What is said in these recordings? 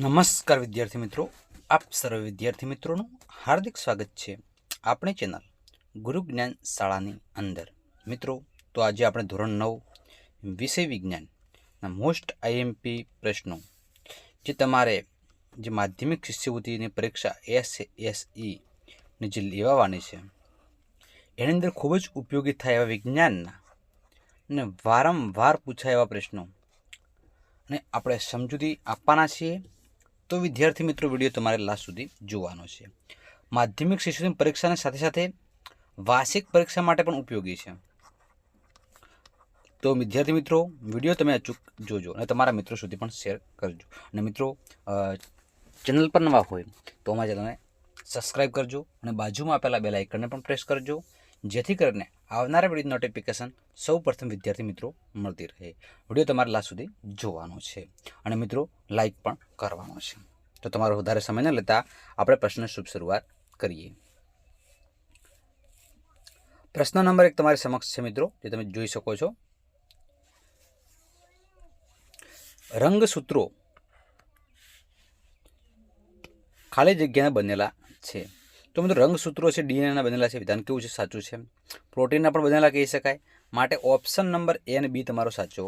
નમસ્કાર વિદ્યાર્થી મિત્રો. આપ સર્વ વિદ્યાર્થી મિત્રોનું હાર્દિક સ્વાગત છે આપણી ચેનલ ગુરુ જ્ઞાન શાળાની અંદર. મિત્રો, તો આજે આપણે ધોરણ નવ, વિષય વિજ્ઞાનના મોસ્ટ આઈએમપી પ્રશ્નો, જે તમારે જે માધ્યમિક શિષ્યવૃત્તિની પરીક્ષા એસ એસની જે લેવાવાની છે, એની અંદર ખૂબ જ ઉપયોગી થાય એવા વિજ્ઞાનના અને વારંવાર પૂછાય એવા પ્રશ્નો. અને આપણે સમજૂતી આપવાના છીએ તો વિદ્યાર્થી મિત્રો, વીડિયો તમારે લાસ્ટ સુધી જોવાનો છે. માધ્યમિક શિક્ષણ પરીક્ષાની સાથે સાથે વાર્ષિક પરીક્ષા માટે પણ ઉપયોગી છે. તો વિદ્યાર્થી મિત્રો, વીડિયો તમે અચૂક જોજો અને તમારા મિત્રો સુધી પણ શેર કરજો. અને મિત્રો ચેનલ પર નવા હોય તો અમારા ચેનલને સબસ્ક્રાઈબ કરજો અને બાજુમાં આપેલા બે લાઇકનને પણ પ્રેસ કરજો. જેથી કરીને આવનારા વીડિયો નોટિફિકેશન સૌ પ્રથમ વિદ્યાર્થી મિત્રો મળતી રહે. વીડિયો તમારે લાસ્ટ સુધી જોવાનો છે. અને મિત્રો લાઈક પણ કરવાનો છે. તો તમારો વધારે સમય ન લેતા આપણે પ્રશ્ન શુભ શરૂઆત કરીએ. પ્રશ્ન નંબર એક તમારી સમક્ષ છે મિત્રો, જે તમે જોઈ શકો છો. રંગસૂત્રો ખાલી જગ્યાના બનેલા છે. તો મિત્રો રંગસૂત્રો છે ડીએનએના બનેલા છે, વિધાન કેવું છે, સાચું છે? પ્રોટીનના પણ બનેલા કહી શકાય. માટે ઓપ્શન નંબર એ અને બી તમારો સાચો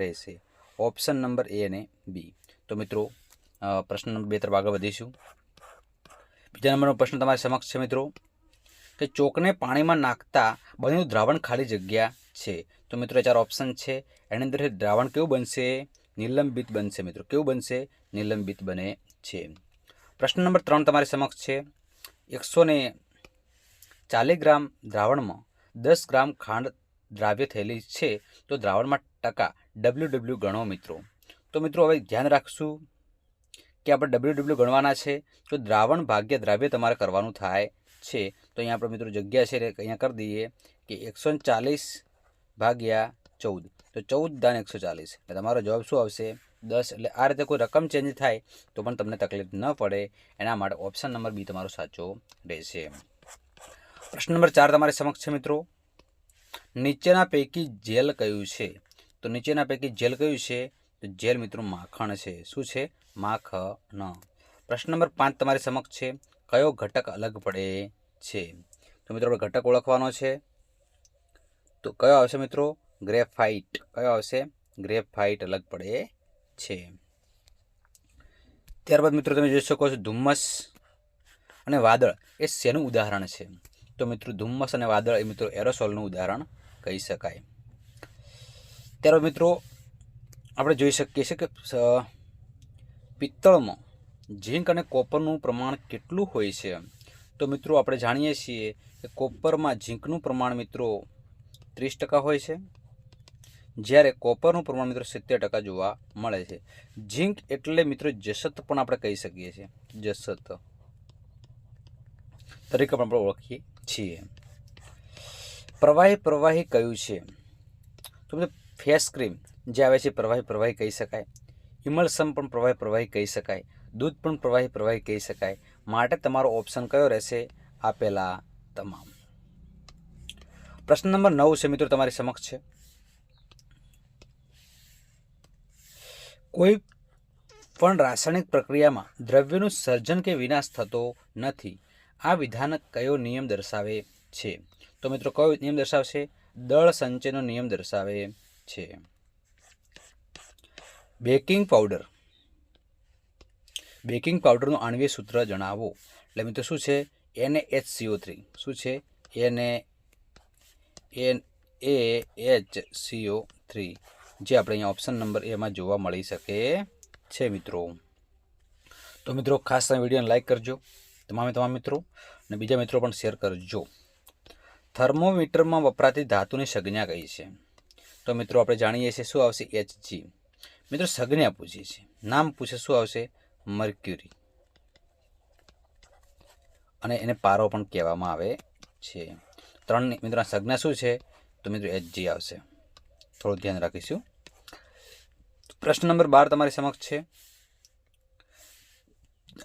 રહેશે. ઓપ્શન નંબર એ અને બી તો મિત્રો પ્રશ્ન નંબર બે તરફ આગળ વધીશું. બીજા નંબરનો પ્રશ્ન તમારી સમક્ષ છે મિત્રો, કે ચોકને પાણીમાં નાખતા બનેલું દ્રાવણ ખાલી જગ્યા છે. તો મિત્રો ચાર ઓપ્શન છે. એની અંદર દ્રાવણ કેવું બનશે? નિલંબિત બનશે. મિત્રો, કેવું બનશે? નિલંબિત બને છે. પ્રશ્ન નંબર ત્રણ તમારી સમક્ષ છે. એકસો ને ચાલીસ ગ્રામ દ્રાવણમાં દસ ગ્રામ ખાંડ દ્રાવ્ય થયેલી છે, તો દ્રાવણમાં ટકા ડબલ્યુ ડબલ્યુ ગણો મિત્રો. તો મિત્રો હવે ધ્યાન રાખશું કે આપણે ડબલ્યુ ડબલ્યુ ગણવાના છે, તો દ્રાવણ ભાગ્ય દ્રાવ્ય તમારે કરવાનું થાય છે. તો અહીંયા આપણે મિત્રો જગ્યા છે, અહીંયા કરી દઈએ કે એકસો ચાલીસ ભાગ્યા ચૌદ. તો ચૌદ દાન એકસો ચાલીસ. તમારો જવાબ શું આવશે? દસ એટલે આ રીતે કોઈ રકમ ચેન્જ થાય તો પણ તમને તકલીફ ન પડે. એના માટે ઓપ્શન નંબર બી તમારો સાચો રહેશે. પ્રશ્ન નંબર ચાર તમારી સમક્ષ છે મિત્રો. નીચેના પૈકી જેલ કયું છે? તો નીચેના પૈકી જેલ કયું છે? તો જેલ મિત્રો માખણ છે. શું છે? માખણ. પ્રશ્ન નંબર પાંચ તમારી સમક્ષ છે. કયો ઘટક અલગ પડે છે? તો મિત્રો આપણે ઘટક ઓળખવાનો છે. તો કયો આવશે મિત્રો? ગ્રેફાઇટ. કયો આવશે? ગ્રેફાઇટ અલગ પડે છે. ત્યારબાદ મિત્રો તમે જોઈ શકો છો ધુમ્મસ અને વાદળ. એ શેનું ઉદાહરણ છે? તો મિત્રો ધુમ્મસ અને વાદળ એ મિત્રો એરોસોલનું ઉદાહરણ કહી શકાય. ત્યારબાદ મિત્રો આપણે જોઈ શકીએ છીએ કે પિત્તળમાં ઝીંક અને કોપરનું પ્રમાણ કેટલું હોય છે? તો મિત્રો આપણે જાણીએ છીએ કે કોપરમાં ઝીંકનું પ્રમાણ મિત્રો ત્રીસ ટકા હોય છે. જ્યારે કોપરનું પ્રમાણ મિત્રો સિત્તેર ટકા જોવા મળે છે. ઝીંક એટલે મિત્રો જસત પણ આપણે કહી શકીએ છીએ. જસત. તરીકે પણ આપણે ઓળખીએ છીએ. પ્રવાહી પ્રવાહી કયું છે? તો મિત્રો ફેસ ક્રીમ જે આવે છે પ્રવાહી પ્રવાહી કહી શકાય. ઇમલ્સમ પણ પ્રવાહી પ્રવાહી કહી શકાય. દૂધ પણ પ્રવાહી પ્રવાહી કહી શકાય. માટે તમારો ઓપ્શન કયો રહેશે? આપેલા તમામ. પ્રશ્ન નંબર નવ છે મિત્રો તમારી સમક્ષ છે. કોઈ પણ રાસાયણિક પ્રક્રિયામાં દ્રવ્યનું સર્જન કે વિનાશ થતો નથી. આ વિધાન કયો નિયમ દર્શાવે છે? તો મિત્રો, કયો નિયમ દર્શાવશે? દળ સંચયનો નિયમ દર્શાવે છે. Baking powder. બેકિંગ પાવડરનું આણવીય સૂત્ર જણાવો. એટલે મિત્રો, શું છે? એને એચ સીઓ થ્રી. શું છે? એને N A H C O three. જે આપણે અહીંયા ઓપ્શન નંબર એમાં જોવા મળી શકે છે મિત્રો. તો મિત્રો, ખાસ તમે વિડીયોને લાઇક કરજો, તમામે તમામ મિત્રો, અને બીજા મિત્રો પણ શેર કરજો. થર્મોમીટરમાં વપરાતી ધાતુની સંજ્ઞા કઈ છે? તો મિત્રો, આપણે જાણીએ છીએ શું આવશે એચજી મિત્રો, સંજ્ઞા પૂછીએ છીએ. નામ પૂછે શું આવશે? મર્ક્યુરી. અને એને પારો પણ કહેવામાં આવે છે. ત્રણ મિત્રો સંજ્ઞા શું છે? તો મિત્રો એચજી આવશે. થોડું ધ્યાન રાખીશું. પ્રશ્ન નંબર બાર તમારી સમક્ષ છે.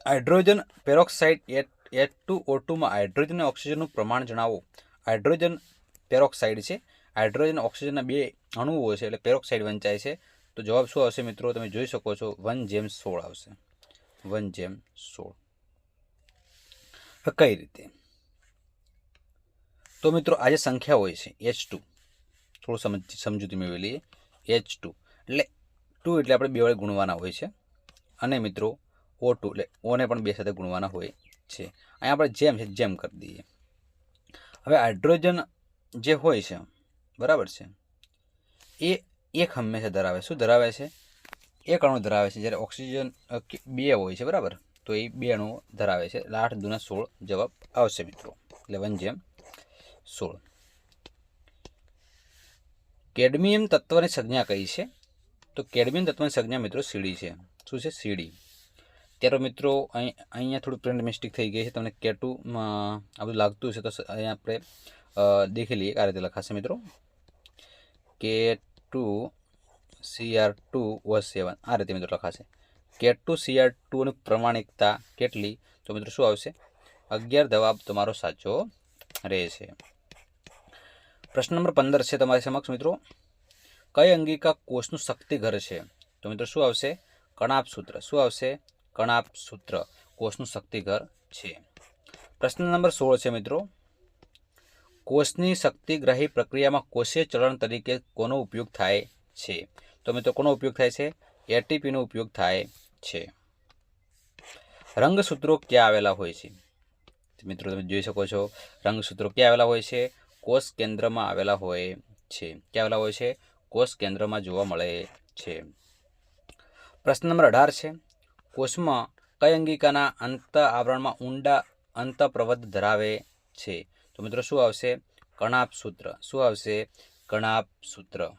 Hydrogen peroxide at at two O ટુમાં હાઇડ્રોજન અને ઓક્સિજનનું પ્રમાણ જણાવો. હાઇડ્રોજન પેરોક્સાઇડ છે. હાઇડ્રોજન ઓક્સિજનના બે અણુઓ છે એટલે પેરોક્સાઇડ વંચાય છે. તો જવાબ શું આવશે મિત્રો? તમે જોઈ શકો છો, વન જેમ સોળ આવશે. વન જેમ સોળ. કઈ રીતે? તો મિત્રો, આ જે સંખ્યા હોય છે, એચ ટુ, થોડું સમજ, સમજૂતી મેળવી લઈએ. એચ ટુ, એટલે ટુ એટલે આપણે બે વડે ગુણવાના હોય છે. અને મિત્રો ઓ ટુ એટલે ઓને પણ બે સાથે ગુણવાના હોય છે. અહીંયા આપણે જેમ છે જેમ કરી દઈએ. હવે હાઇડ્રોજન જે હોય છે, બરાબર છે? એ એક હંમેશા ધરાવે શું ધરાવે છે? એક અણુ ધરાવે છે. જ્યારે ઓક્સિજન બે હોય છે, બરાબર? તો એ બે અણુ ધરાવે છે. એટલે આઠ દુના સોળ જવાબ આવશે મિત્રો. એટલે વન જેમ સોળ. કેડમિયમ તત્વની સંજ્ઞા કઈ છે? તો કેડમિયન તત્વની સંજ્ઞા મિત્રો સીડી છે. શું છે? સીડી. ત્યારે મિત્રો અહીં, અહીંયા થોડું પ્રિન્ટ મિસ્ટેક થઈ ગઈ છે. તમને કેટુમાં આ બધું લાગતું છે તો અહીંયા આપણે દેખી લઈએ આ રીતે લખાશે મિત્રો. કે ટુ સીઆર ટુ વ સેવન. આ રીતે મિત્રો લખાશે. કે ટુ સીઆર ટુની પ્રમાણિકતા કેટલી? તો મિત્રો શું આવશે? અગિયાર જવાબ તમારો સાચો રહેશે. પ્રશ્ન નંબર પંદર છે તમારી સમક્ષ મિત્રો. કઈ અંગિકા કોષનું શક્તિઘર છે? તો મિત્રો શું આવશે? કણાપ સૂત્ર. શું આવશે? કણાપ સૂત્ર. કોષનું શક્તિઘર છે. પ્રશ્ન નંબર સોળ છે મિત્રો. કોષની શક્તિગ્રાહી પ્રક્રિયામાં કોષીય ચલણ તરીકે કોનો ઉપયોગ થાય છે? તો મિત્રો કોનો ઉપયોગ થાય છે? એટીપીનો ઉપયોગ થાય છે. રંગસૂત્રો ક્યાં આવેલા હોય છે? મિત્રો તમે જોઈ શકો છો, રંગસૂત્રો ક્યાં આવેલા હોય છે? કોષ કેન્દ્રમાં આવેલા હોય છે. ક્યાં આવેલા હોય છે? કોષ કેન્દ્રમાં જોવા મળે છે. પ્રશ્ન નંબર અઢાર છે, કોષમાં કઈ અંગિકાના અંત આવરણમાં ઊંડા અંત પ્રવધ ધરાવે છે? તો મિત્રો શું આવશે? કણાપ સૂત્ર. શું આવશે? કણાપ સૂત્ર.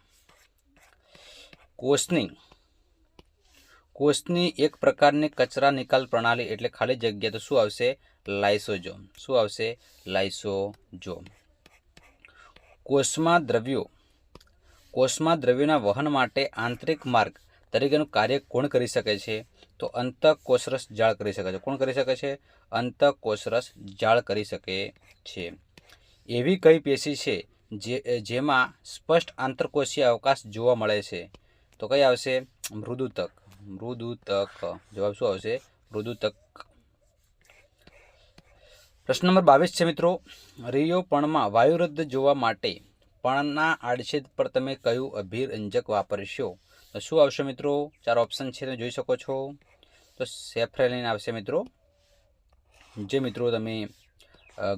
કોષની કોષની એક પ્રકારની કચરા નિકાલ પ્રણાલી એટલે ખાલી જગ્યા, તો શું આવશે? લાઇસોજોમ. શું આવશે? લાઇસોજોમ. કોષમાં દ્રવ્યો કોષમાં દ્રવ્યોના વહન માટે આંતરિક માર્ગ તરીકેનું કાર્ય કોણ કરી શકે છે? તો અંતઃકોષરસ જાળ કરી શકે છે. કોણ કરી શકે છે? અંતઃકોષરસ જાળ કરી શકે છે. એવી કઈ પેશી છે જે, જેમાં સ્પષ્ટ આંતરકોષીય અવકાશ જોવા મળે છે? તો કઈ આવશે? મૃદુતક. મૃદુતક. જવાબ શું આવશે? મૃદુતક. પ્રશ્ન નંબર બાવીસ છે મિત્રો. રિયોપણમાં વાયુરદ્ધ જોવા માટે પણના આડછેદ પર તમે કયું અભિરંજક વાપરશો? તો શું આવશે મિત્રો? ચાર ઓપ્શન છે, તમે જોઈ શકો છો. તો સેફ્રેલિન આવશે મિત્રો. જે મિત્રો તમે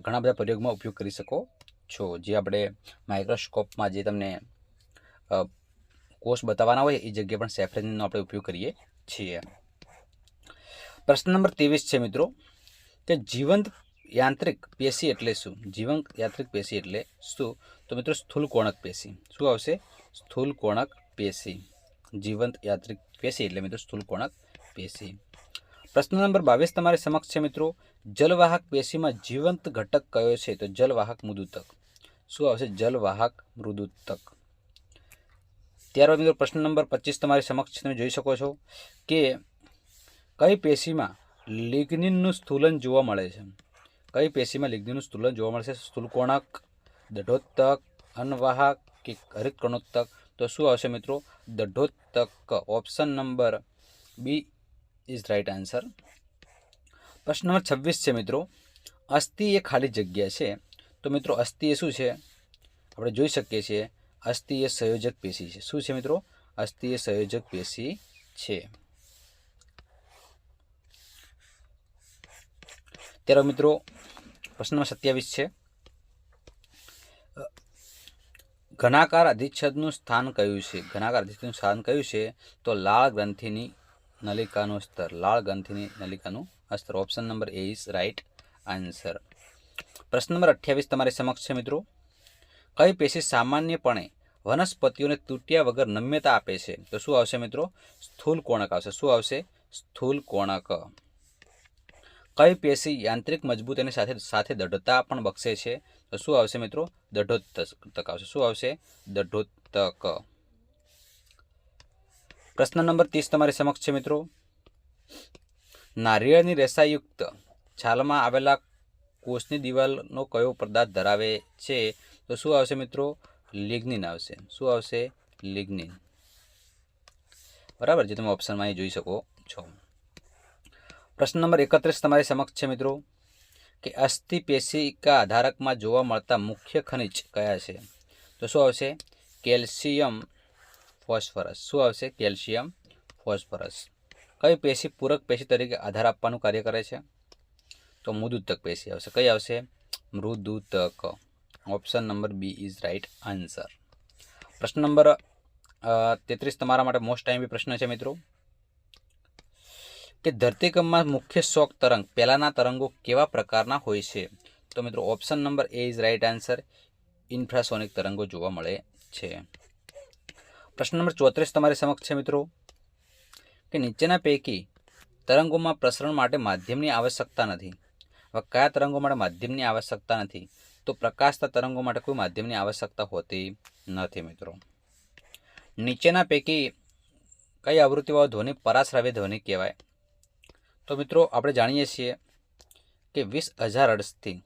ઘણા બધા પ્રયોગમાં ઉપયોગ કરી શકો છો. જે આપણે માઇક્રોસ્કોપમાં જે તમને કોષ બતાવવાના હોય, એ જગ્યાએ પણ સેફ્રેલિનનો આપણે ઉપયોગ કરીએ છીએ. પ્રશ્ન નંબર ત્રેવીસ છે મિત્રો, કે જીવંત યાંત્રિક પેશી એટલે શું? જીવંત યાંત્રિક પેશી એટલે શું? તો મિત્રો સ્થૂલ કોણક પેશી. શું આવશે? સ્થૂલ કોણક પેશી. જીવંત યાંત્રિક પેશી એટલે મિત્રો સ્થૂલ કોણક પેશી. પ્રશ્ન નંબર બાવીસ તમારી સમક્ષ છે મિત્રો. જલવાહક પેશીમાં જીવંત ઘટક કયો છે? તો જલવાહક મૃદુતક. શું આવશે? જલવાહક મૃદુતક. ત્યારબાદ મિત્રો પ્રશ્ન નંબર પચીસ તમારી સમક્ષ તમે જોઈ શકો છો કે કઈ પેશીમાં લિગ્નિનનું સ્થૂલન જોવા મળે છે. કઈ પેશીમાં લિગ્નિનનું સ્તુલન જોવા મળશે? સ્તુલકોણક દઢોત્તક, અનવાહક કે હરિતકણોત્તક તો શું આવશે મિત્રો? દઢોત્તક. Option number B is right answer પ્રશ્ન નંબર છવ્વીસ છે મિત્રો. અસ્થિ એ ખાલી જગ્યા છે. તો મિત્રો, અસ્થિ એ શું છે? આપણે જોઈ શકીએ છીએ. અસ્થિ એ સંયોજક પેશી છે. શું છે મિત્રો? અસ્થિ એ સંયોજક પેશી છે. ત્યારે મિત્રો પ્રશ્ન નંબર સત્યાવીસ છે. ઘનાકાર અધિચ્છદનું સ્થાન કયું છે? ઘનાકાર અધિચ્છદનું સ્થાન કયું છે? તો લાળ ગ્રંથિની નલિકાનું સ્તર લાળ ગ્રંથિની નલિકાનું સ્તર option number A is right answer પ્રશ્ન નંબર અઠ્યાવીસ તમારી સમક્ષ છે મિત્રો. કઈ પેશી સામાન્યપણે વનસ્પતિઓને તૂટ્યા વગર નમ્યતા આપે છે? તો શું આવશે મિત્રો? સ્થૂલ કોણક આવશે. શું આવશે? સ્થૂલ કોણક. કઈ પેશી યાંત્રિક મજબૂતીની સાથે સાથે દઢતા પણ બક્ષે છે? તો શું આવશે મિત્રો? દઢોત્તક આવશે. શું આવશે? દઢોત્તક. પ્રશ્ન નંબર ત્રીસ તમારી સમક્ષ છે મિત્રો. નારિયેળની રેસાયુક્ત છાલમાં આવેલા કોષની દિવાલનો કયો પદાર્થ ધરાવે છે? તો શું આવશે મિત્રો? લિગ્નિન આવશે. શું આવશે? લિગ્નિન. બરાબર? જે તમે ઓપ્શનમાં અહીં જોઈ શકો છો. પ્રશ્ન નંબર એકત્રીસ તમારી સમક્ષ છે મિત્રો, કે અસ્થિ પેશિકા આધારકમાં જોવા મળતા મુખ્ય ખનિજ કયા છે? તો શું આવશે? Calcium phosphorus. શું આવશે? Calcium phosphorus. કઈ પેશી પૂરક પેશી તરીકે આધાર આપવાનું કાર્ય કરે છે? તો મૃદુતક પેશી આવશે. કઈ આવશે? મૃદુતક. Option number B is right answer. પ્રશ્ન નંબર તેત્રીસ તમારા માટે મોસ્ટ ટાઈમ પ્રશ્ન છે મિત્રો. કે ધરતીકંપમાં મુખ્ય શોક તરંગ, પહેલાંના તરંગો કેવા પ્રકારના હોય છે? તો મિત્રો option number A is right answer infrasonic તરંગો જોવા મળે છે. પ્રશ્ન નંબર ચોત્રીસ તમારી સમક્ષ છે મિત્રો. કે નીચેના પૈકી તરંગોમાં પ્રસરણ માટે માધ્યમની આવશ્યકતા નથી. હવે કયા તરંગો માટે માધ્યમની આવશ્યકતા નથી? તો પ્રકાશતા તરંગો માટે કોઈ માધ્યમની આવશ્યકતા હોતી નથી મિત્રો. નીચેના પૈકી કઈ આવૃત્તિવાળો ધ્વનિ પરાશ્રાવ્ય ધ્વનિ કહેવાય? તો મિત્રો, આપણે જાણીએ છીએ કે વીસ હજાર અડસથી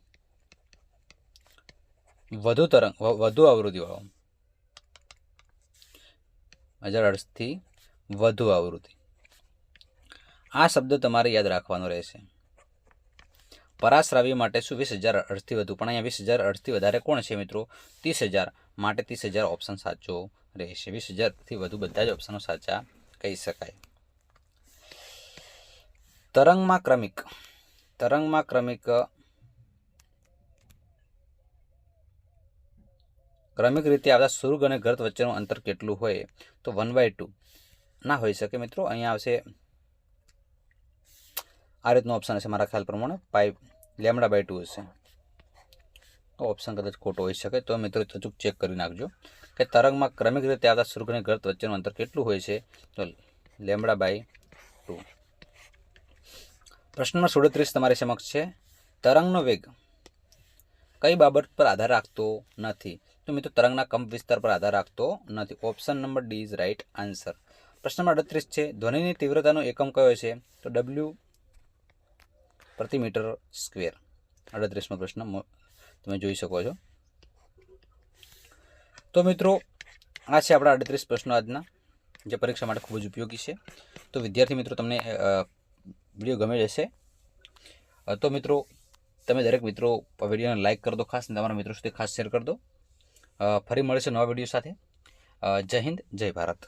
વધુ તરંગ વધુ આવૃત્તિવાળો. હજાર અડસથી વધુ આવૃત્તિ. આ શબ્દ તમારે યાદ રાખવાનો રહેશે. પરાશ્રાવી માટે શું વીસ હજાર અર્થથી વધુ? પણ અહીંયા વીસ હજાર અર્થથી વધારે કોણ છે મિત્રો? ત્રીસ હજાર માટે ત્રીસ હજાર ઓપ્શન સાચો રહેશે. વીસ હજારથી વધુ બધા જ ઓપ્શનો સાચા કહી શકાય. તરંગમાં ક્રમિક. તરંગમાં ક્રમિક ક્રમિક રીતે આવતા સુર્ગ અને ગર્ત વચ્ચેનું અંતર કેટલું હોય તો વન બાય ટુ ના હોઈ શકે મિત્રો, અહીંયા આવશે. આ રીતનો ઓપ્શન હશે મારા ખ્યાલ પ્રમાણે પાઇપ લેમડા બાય ટુ હશે. તો ઓપ્શન કદાચ ખોટો હોઈ શકે, તો મિત્રો અચૂક ચેક કરી નાખજો. કે તરંગમાં ક્રમિક રીતે આવતા સુર્ગ અને ગર્ત વચ્ચેનું અંતર કેટલું હોય છે? તો લેમડા બાય ટુ પ્રશ્ન નંબર સુડત્રીસ તમારી સમક્ષ છે. તરંગનો વેગ કઈ બાબત પર આધાર રાખતો નથી? તો મિત્રો, તરંગના કંપ વિસ્તાર પર આધાર રાખતો નથી. Option number D is right answer પ્રશ્ન નંબર અડત્રીસ છે, ધ્વનિની તીવ્રતાનો એકમ કયો છે? તો ડબલ્યુ પ્રતિ મીટર સ્ક્વેર. અડત્રીસમો પ્રશ્ન તમે જોઈ શકો છો. તો મિત્રો, આ છે આપણા અડત્રીસ પ્રશ્નો આજના, જે પરીક્ષા માટે ખૂબ જ ઉપયોગી છે. તો વિદ્યાર્થી મિત્રો, તમને વીડિયો ગમે જશે તો મિત્રો, તમે દરેક મિત્રો વિડીયોને લાઇક કરી દો, ખાસ અને તમારા મિત્રો સુધી ખાસ શેર કરી દો. ફરી મળીશું નવા વીડિયો સાથે. જય હિન્દ, જય ભારત.